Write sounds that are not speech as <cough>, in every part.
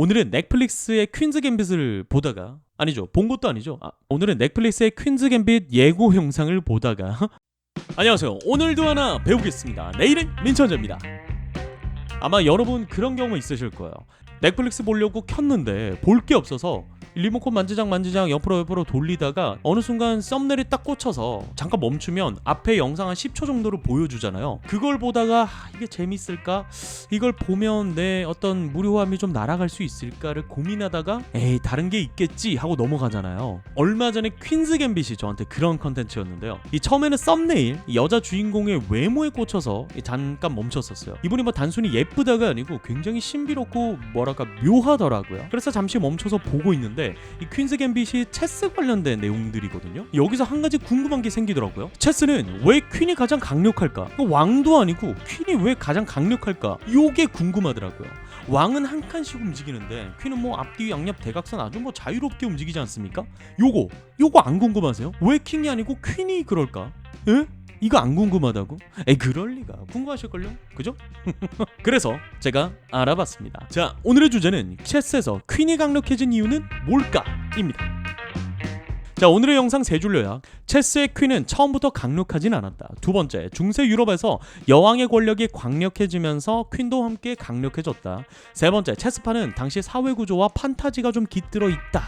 오늘은 넷플릭스의 퀸즈 갬빗을 보다가 아니죠. 본 것도 아니죠. 아, 오늘은 넷플릭스의 퀸즈 갬빗 예고 영상을 보다가. <laughs> 안녕하세요. 오늘도 하나 배우겠습니다. 내일은 민천재입니다. 아마 여러분 그런 경우 있으실 거예요. 넷플릭스 보려고 켰는데 볼 게 없어서 리모컨 만지작 만지작 옆으로 옆으로 돌리다가 어느 순간 썸네일이 딱 꽂혀서 잠깐 멈추면 앞에 영상 한 10초 정도를 보여주잖아요. 그걸 보다가 아, 이게 재밌을까? 이걸 보면 내 어떤 무료함이 좀 날아갈 수 있을까를 고민하다가 에이 다른 게 있겠지 하고 넘어가잖아요. 얼마 전에 퀸즈 갬빗이 저한테 그런 컨텐츠였는데요. 이 처음에는 썸네일 이 여자 주인공의 외모에 꽂혀서 잠깐 멈췄었어요. 이분이 뭐 단순히 예쁘다가 아니고 굉장히 신비롭고 뭐랄까 묘하더라고요. 그래서 잠시 멈춰서 보고 있는데 이 퀸즈 갬빗이 체스 관련된 내용들이거든요. 여기서 한 가지 궁금한 게 생기더라고요. 체스는 왜 퀸이 가장 강력할까? 그 왕도 아니고 퀸이 왜 가장 강력할까? 요게 궁금하더라고요. 왕은 한 칸씩 움직이는데 퀸은 뭐 앞뒤 양옆 대각선 아주 뭐 자유롭게 움직이지 않습니까? 요거 요거 안 궁금하세요? 왜 킹이 아니고 퀸이 그럴까? 에? 이거 안 궁금하다고? 에이 그럴 리가 궁금하실걸요? 그죠? <laughs> 그래서 제가 알아봤습니다. 자 오늘의 주제는 체스에서 퀸이 강력해진 이유는 뭘까?입니다. 자 오늘의 영상 세 줄로 요약 체스의 퀸은 처음부터 강력하진 않았다 두 번째 중세 유럽에서 여왕의 권력이 강력해지면서 퀸도 함께 강력해졌다 세 번째 체스판은 당시 사회 구조와 판타지가 좀 깃들어 있다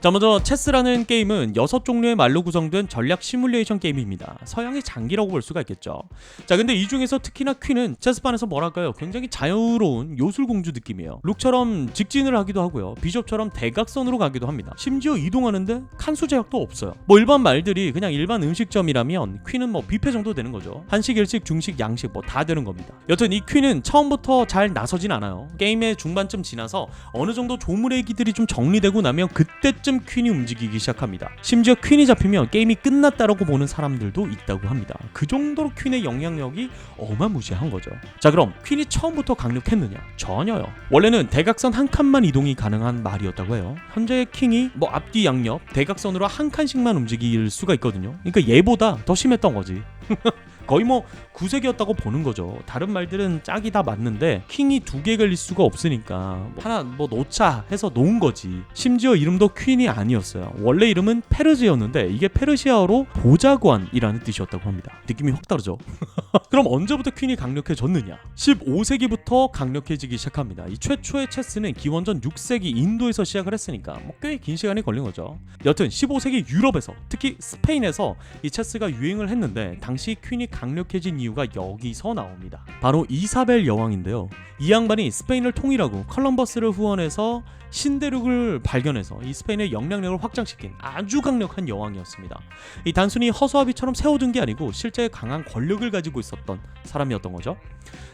자 먼저 체스라는 게임은 여섯 종류의 말로 구성된 전략 시뮬레이션 게임입니다. 서양의 장기라고 볼 수가 있겠죠. 자 근데 이 중에서 특히나 퀸은 체스판에서 뭐랄까요 굉장히 자유로운 요술공주 느낌이에요. 룩처럼 직진을 하기도 하고요. 비숍처럼 대각선으로 가기도 합니다. 심지어 이동하는데 칸수 제약도 없어요. 뭐 일반 말들이 그냥 일반 음식점이라면 퀸은 뭐 뷔페 정도 되는 거죠. 한식, 일식, 중식, 양식 뭐 다 되는 겁니다. 여튼 이 퀸은 처음부터 잘 나서진 않아요. 게임의 중반쯤 지나서 어느 정도 조물의 기들이 좀 정리되고 나면 그때쯤 퀸이 움직이기 시작합니다. 심지어 퀸이 잡히면 게임이 끝났다라고 보는 사람들도 있다고 합니다. 그 정도로 퀸의 영향력이 어마무시한 거죠. 자 그럼 퀸이 처음부터 강력했느냐? 전혀요. 원래는 대각선 한 칸만 이동이 가능한 말이었다고 해요. 현재 킹이 뭐 앞뒤 양옆 대각선으로 한 칸씩만 움직일 수가 있거든요. 그러니까 얘보다 더 심했던 거지. <laughs> 거의 뭐 구색이었다고 보는 거죠. 다른 말들은 짝이 다 맞는데 킹이 두 개 걸릴 수가 없으니까 뭐 하나 뭐 놓자 해서 놓은 거지. 심지어 이름도 퀸이 아니었어요. 원래 이름은 페르지였는데 이게 페르시아어로 보좌관이라는 뜻이었다고 합니다. 느낌이 확 다르죠. <laughs> 그럼 언제부터 퀸이 강력해졌느냐? 15세기부터 강력해지기 시작합니다. 이 최초의 체스는 기원전 6세기 인도에서 시작을 했으니까 뭐 꽤 긴 시간이 걸린 거죠. 여튼 15세기 유럽에서 특히 스페인에서 이 체스가 유행을 했는데 당시 퀸이 강력해진 이유가 여기서 나옵니다. 바로 이사벨 여왕인데요. 이 양반이 스페인을 통일하고 컬럼버스를 후원해서 신대륙을 발견해서 이 스페인의 영향력을 확장시킨 아주 강력한 여왕이었습니다. 이 단순히 허수아비처럼 세워둔 게 아니고 실제 강한 권력을 가지고 있었던 사람이었던 거죠.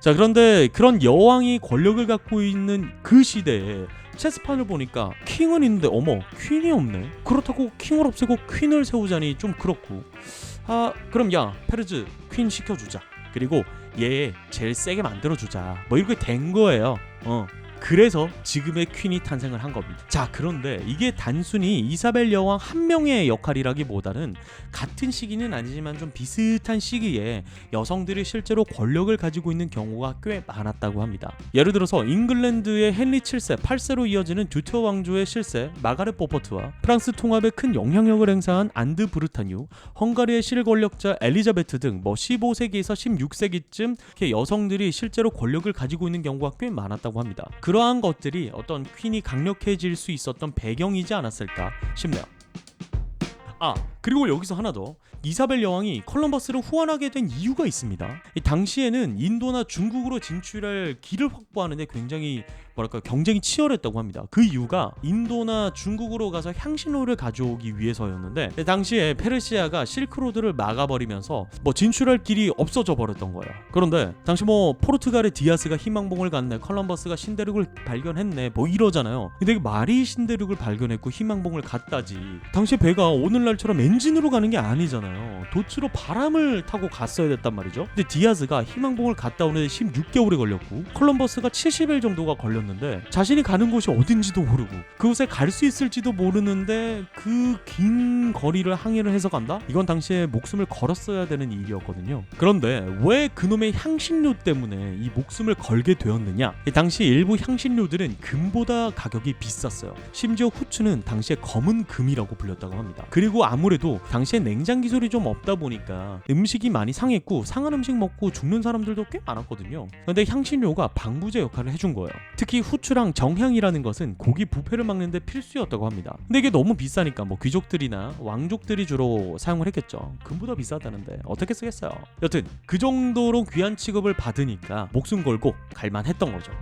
자 그런데 그런 여왕이 권력을 갖고 있는 그 시대에 체스판을 보니까 킹은 있는데 어머 퀸이 없네. 그렇다고 킹을 없애고 퀸을 세우자니 좀 그렇고. 아 그럼 야 페르즈 퀸 시켜주자. 그리고 얘 제일 세게 만들어주자. 뭐 이렇게 된 거예요. 어. 그래서 지금의 퀸이 탄생을 한 겁니다. 자, 그런데 이게 단순히 이사벨 여왕 한 명의 역할이라기보다는 같은 시기는 아니지만 좀 비슷한 시기에 여성들이 실제로 권력을 가지고 있는 경우가 꽤 많았다고 합니다. 예를 들어서 잉글랜드의 헨리 7세, 8세로 이어지는 듀트 왕조의 실세 마가렛 포퍼트와 프랑스 통합에 큰 영향력을 행사한 안드 브르타뉴, 헝가리의 실권력자 엘리자베트 등 뭐 15세기에서 16세기쯤 이렇게 여성들이 실제로 권력을 가지고 있는 경우가 꽤 많았다고 합니다. 그 러한 것들이 어떤 퀸이 강력해질 수 있었던 배경이지 않았을까 싶네요. 아 그리고 여기서 하나 더 이사벨 여왕이 컬럼버스를 후원하게 된 이유가 있습니다. 이 당시에는 인도나 중국으로 진출할 길을 확보하는데 굉장히 뭐랄까 경쟁이 치열했다고 합니다. 그 이유가 인도나 중국으로 가서 향신료를 가져오기 위해서였는데 당시에 페르시아가 실크로드를 막아버리면서 뭐 진출할 길이 없어져 버렸던 거예요. 그런데 당시 뭐 포르투갈의 디아스가 희망봉을 갔네, 컬럼버스가 신대륙을 발견했네, 뭐 이러잖아요. 근데 말이 신대륙을 발견했고 희망봉을 갔다지. 당시 배가 오늘날처럼 엔진으로 가는 게 아니잖아요. 도츠로 바람을 타고 갔어야 됐단 말이죠. 근데 디아즈가 희망봉을 갔다 오는데 16개월이 걸렸고 콜럼버스가 70일 정도가 걸렸는데 자신이 가는 곳이 어딘지도 모르고 그곳에 갈 수 있을지도 모르는데 그 긴 거리를 항해를 해서 간다? 이건 당시에 목숨을 걸었어야 되는 일이었거든요. 그런데 왜 그놈의 향신료 때문에 이 목숨을 걸게 되었느냐? 이 당시 일부 향신료들은 금보다 가격이 비쌌어요. 심지어 후추는 당시에 검은 금이라고 불렸다고 합니다. 그리고 아무래도 당시에 냉장 기술이 좀 없다 보니까 음식이 많이 상했고 상한 음식 먹고 죽는 사람들도 꽤 많았거든요. 근데 향신료가 방부제 역할을 해준 거예요. 특히 후추랑 정향이라는 것은 고기 부패를 막는데 필수였다고 합니다. 근데 이게 너무 비싸니까 뭐 귀족들이나 왕족들이 주로 사용을 했겠죠. 금보다 비싸다는데 어떻게 쓰겠어요. 여튼 그 정도로 귀한 취급을 받으니까 목숨 걸고 갈만했던 거죠.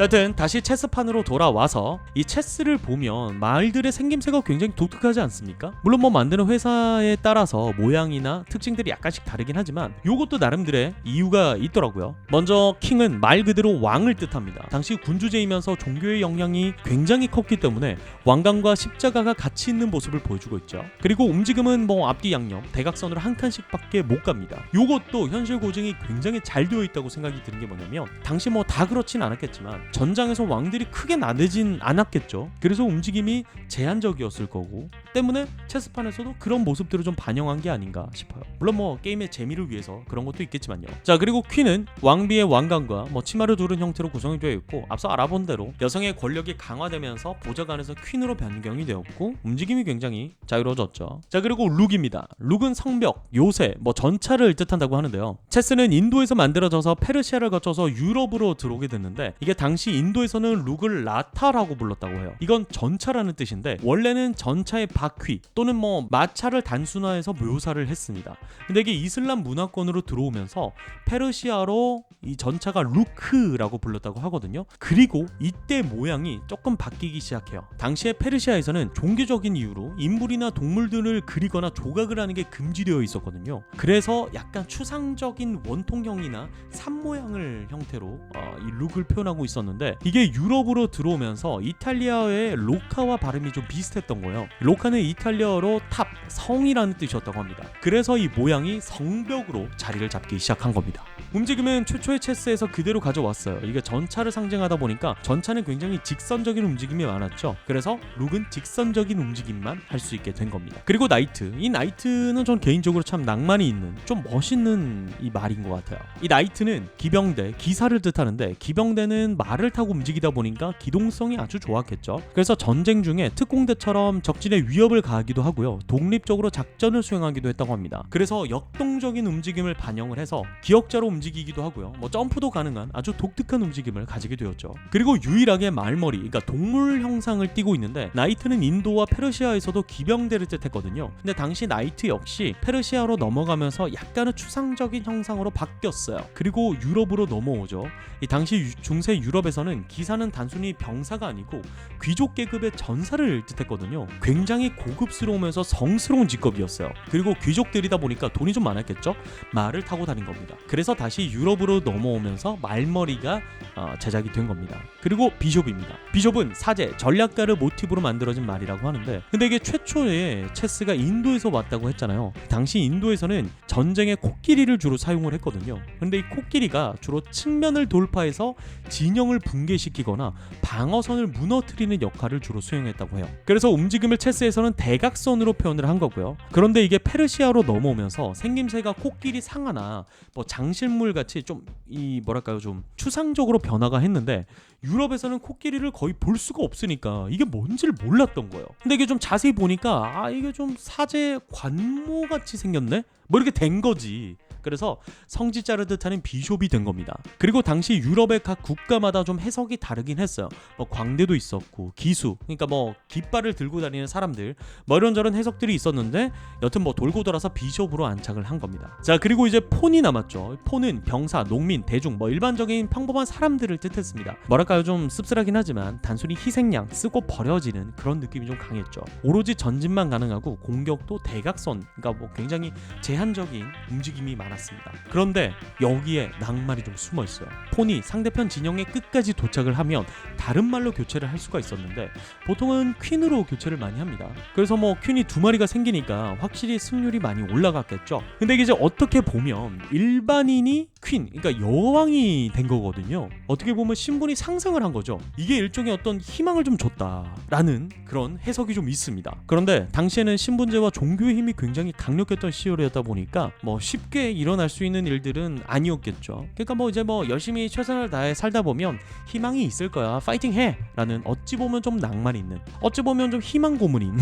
여튼 다시 체스판으로 돌아와서 이 체스를 보면 마을들의 생김새가 굉장히 독특하지 않습니까? 물론 뭐 만드는 회사에 따라서 모양이나 특징들이 약간씩 다르긴 하지만 요것도 나름들의 이유가 있더라고요. 먼저 킹은 말 그대로 왕을 뜻합니다. 당시 군주제이면서 종교의 영향이 굉장히 컸기 때문에 왕관과 십자가가 같이 있는 모습을 보여주고 있죠. 그리고 움직임은 뭐 앞뒤 양옆 대각선으로 한 칸씩밖에 못 갑니다. 요것도 현실 고증이 굉장히 잘 되어 있다고 생각이 드는 게 뭐냐면 당시 뭐 다 그렇진 않았겠지만 전장에서 왕들이 크게 나대진 않았겠죠. 그래서 움직임이 제한적이었을 거고 때문에 체스판에서도 그런 모습들을 좀 반영한 게 아닌가 싶어요. 물론 뭐 게임의 재미를 위해서 그런 것도 있겠지만요. 자 그리고 퀸은 왕비의 왕관과 뭐 치마를 두른 형태로 구성이 되어 있고 앞서 알아본 대로 여성의 권력이 강화되면서 보좌관에서 퀸으로 변경이 되었고 움직임이 굉장히 자유로워졌죠. 자 그리고 룩입니다. 룩은 성벽, 요새, 뭐 전차를 뜻한다고 하는데요. 체스는 인도에서 만들어져서 페르시아를 거쳐서 유럽으로 들어오게 됐는데 이게 당시 인도에서는 룩을 라타라고 불렀다고 해요. 이건 전차라는 뜻인데 원래는 전차의 바퀴 또는 뭐 마차를 단순화해서 묘사를 했습니다. 근데 이게 이슬람 문화권으로 들어오면서 페르시아로 이 전차가 루크라고 불렀다고 하거든요. 그리고 이때 모양이 조금 바뀌기 시작해요. 당시에 페르시아에서는 종교적인 이유로 인물이나 동물들을 그리거나 조각을 하는 게 금지되어 있었거든요. 그래서 약간 추상적인 원통형이나 산 모양을 형태로 어, 이 룩을 표현하고 있었는데 이게 유럽으로 들어오면서 이탈리아의 로카와 발음이 좀 비슷했던 거예요. 로카 는 이탈리아어로 탑, 성이라는 뜻이었다고 합니다. 그래서 이 모양이 성벽으로 자리를 잡기 시작한 겁니다. 움직임은 최초의 체스에서 그대로 가져왔어요. 이게 전차를 상징하다 보니까 전차는 굉장히 직선적인 움직임이 많았죠. 그래서 룩은 직선적인 움직임만 할 수 있게 된 겁니다. 그리고 나이트. 이 나이트는 전 개인적으로 참 낭만이 있는 좀 멋있는 이 말인 것 같아요. 이 나이트는 기병대, 기사를 뜻하는데 기병대는 말을 타고 움직이다 보니까 기동성이 아주 좋았겠죠. 그래서 전쟁 중에 특공대처럼 적진에 위 협을 가하기도 하고요. 독립적으로 작전을 수행하기도 했다고 합니다. 그래서 역동적인 움직임을 반영을 해서 기억자로 움직이기도 하고요. 뭐 점프도 가능한 아주 독특한 움직임을 가지게 되었죠. 그리고 유일하게 말머리, 그러니까 동물 형상을 띠고 있는데 나이트는 인도와 페르시아에서도 기병대를 뜻했거든요. 근데 당시 나이트 역시 페르시아로 넘어가면서 약간은 추상적인 형상으로 바뀌었어요. 그리고 유럽으로 넘어오죠. 이 당시 유- 중세 유럽에서는 기사는 단순히 병사가 아니고 귀족 계급의 전사를 뜻했거든요. 굉장히 고급스러우면서 성스러운 직업이었어요. 그리고 귀족들이다 보니까 돈이 좀 많았겠죠. 말을 타고 다닌 겁니다. 그래서 다시 유럽으로 넘어오면서 말머리가 어, 제작이 된 겁니다. 그리고 비숍입니다. 비숍은 사제, 전략가를 모티브로 만들어진 말이라고 하는데 근데 이게 최초에 체스가 인도에서 왔다고 했잖아요. 당시 인도에서는 전쟁에 코끼리를 주로 사용을 했거든요. 근데 이 코끼리가 주로 측면을 돌파해서 진영을 붕괴시키거나 방어선을 무너뜨리는 역할을 주로 수행했다고 해요. 그래서 움직임을 체스에서 는 대각선으로 표현을 한 거고요. 그런데 이게 페르시아로 넘어오면서 생김새가 코끼리 상하나 뭐 장실물 같이 좀 이 뭐랄까요 좀 추상적으로 변화가 했는데 유럽에서는 코끼리를 거의 볼 수가 없으니까 이게 뭔지를 몰랐던 거예요. 근데 이게 좀 자세히 보니까 아 이게 좀 사제 관모 같이 생겼네. 뭐 이렇게 된 거지. 그래서 성지자를 뜻하는 비숍이 된 겁니다. 그리고 당시 유럽의 각 국가마다 좀 해석이 다르긴 했어요. 뭐 광대도 있었고 기수, 그러니까 뭐 깃발을 들고 다니는 사람들, 뭐 이런저런 해석들이 있었는데 여튼 뭐 돌고 돌아서 비숍으로 안착을 한 겁니다. 자 그리고 이제 폰이 남았죠. 폰은 병사, 농민, 대중, 뭐 일반적인 평범한 사람들을 뜻했습니다. 뭐랄까요 좀 씁쓸하긴 하지만 단순히 희생양 쓰고 버려지는 그런 느낌이 좀 강했죠. 오로지 전진만 가능하고 공격도 대각선, 그러니까 뭐 굉장히 제한적인 움직임이 많았 죠. 맞습니다. 그런데 여기에 낭만이 좀 숨어 있어요. 폰이 상대편 진영의 끝까지 도착을 하면 다른 말로 교체를 할 수가 있었는데 보통은 퀸으로 교체를 많이 합니다. 그래서 뭐 퀸이 두 마리가 생기니까 확실히 승률이 많이 올라갔겠죠. 근데 이제 어떻게 보면 일반인이 퀸, 그러니까 여왕이 된 거거든요. 어떻게 보면 신분이 상승을 한 거죠. 이게 일종의 어떤 희망을 좀 줬다라는 그런 해석이 좀 있습니다. 그런데 당시에는 신분제와 종교의 힘이 굉장히 강력했던 시절이었다 보니까 뭐 쉽게 일어날 수 있는 일들은 아니었겠죠. 그러니까 뭐 이제 뭐 열심히 최선을 다해 살다 보면 희망이 있을 거야. 파이팅 해! 라는 어찌 보면 좀 낭만 있는, 어찌 보면 좀 희망 고문인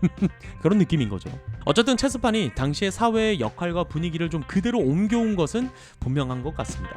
<laughs> 그런 느낌인 거죠. 어쨌든 체스판이 당시의 사회의 역할과 분위기를 좀 그대로 옮겨온 것은 분명한 것 같습니다.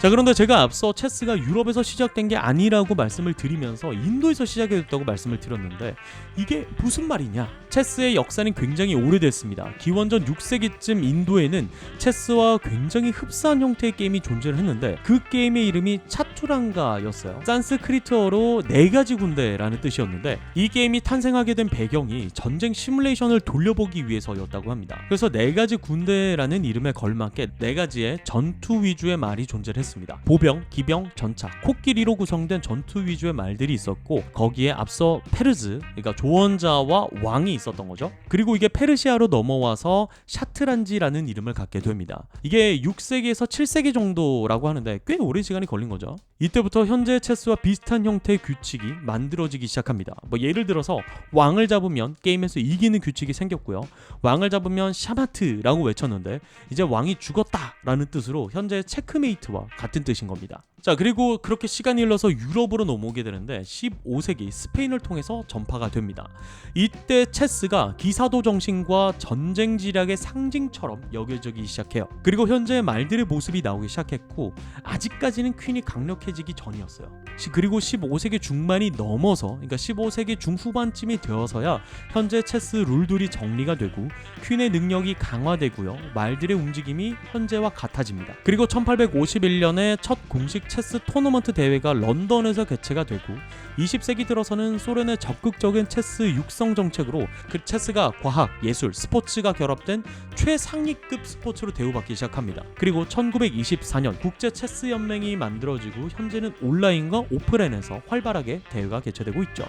자 그런데 제가 앞서 체스가 유럽에서 시작된 게 아니라고 말씀을 드리면서 인도에서 시작이 됐다고 말씀을 드렸는데 이게 무슨 말이냐? 체스의 역사는 굉장히 오래됐습니다. 기원전 6세기쯤 인도에는 체스와 굉장히 흡사한 형태의 게임이 존재를 했는데 그 게임의 이름이 차투랑가였어요. 산스크리트어로 네 가지 군대라는 뜻이었는데 이 게임이 탄생하게 된 배경이 전쟁 시뮬레이션을 돌려보기 위해서였다고 합니다. 그래서 네 가지 군대라는 이름에 걸맞게 네 가지의 전투 위주의 말이 존재를 했습니다 보병, 기병, 전차, 코끼리로 구성된 전투 위주의 말들이 있었고 거기에 앞서 페르즈, 그러니까 조언자와 왕이 있었던 거죠. 그리고 이게 페르시아로 넘어와서 샤트란지라는 이름을 갖게 됩니다. 이게 6세기에서 7세기 정도라고 하는데 꽤 오랜 시간이 걸린 거죠. 이때부터 현재 체스와 비슷한 형태의 규칙이 만들어지기 시작합니다. 뭐 예를 들어서 왕을 잡으면 게임에서 이기는 규칙이 생겼고요. 왕을 잡으면 샤마트라고 외쳤는데 이제 왕이 죽었다라는 뜻으로 현재 체크메이트와 같은 뜻인 겁니다. 자 그리고 그렇게 시간이 흘러서 유럽으로 넘어오게 되는데 15세기 스페인을 통해서 전파가 됩니다. 이때 체스가 기사도 정신과 전쟁 지략의 상징처럼 여겨지기 시작해요. 그리고 현재 말들의 모습이 나오기 시작했고 아직까지는 퀸이 강력해지기 전이었어요. 시- 그리고 15세기 중반이 넘어서 그러니까 15세기 중후반쯤이 되어서야 현재 체스 룰들이 정리가 되고 퀸의 능력이 강화되고요. 말들의 움직임이 현재와 같아집니다. 그리고 1851년에 첫 공식 체스 토너먼트 대회가 런던에서 개최가 되고 20세기 들어서는 소련의 적극적인 체스 육성 정책으로 그 체스가 과학, 예술, 스포츠가 결합된 최상위급 스포츠로 대우받기 시작합니다. 그리고 1924년 국제 체스 연맹이 만들어지고 현재는 온라인과 오프라인에서 활발하게 대회가 개최되고 있죠.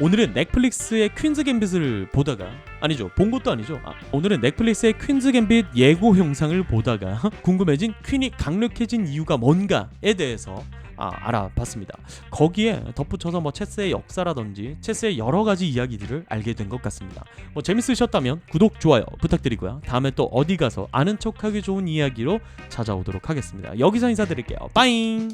오늘은 넷플릭스의 퀸즈 갬빗을 보다가 아니죠. 본 것도 아니죠. 아, 오늘은 넷플릭스의 퀸즈 갬빗 예고 영상을 보다가 <laughs> 궁금해진 퀸이 강력해진 이유가 뭔가에 대해서 아, 알아봤습니다. 거기에 덧붙여서 뭐 체스의 역사라든지 체스의 여러 가지 이야기들을 알게 된 것 같습니다. 뭐 재밌으셨다면 구독 좋아요 부탁드리고요. 다음에 또 어디 가서 아는 척하기 좋은 이야기로 찾아오도록 하겠습니다. 여기서 인사드릴게요. 빠잉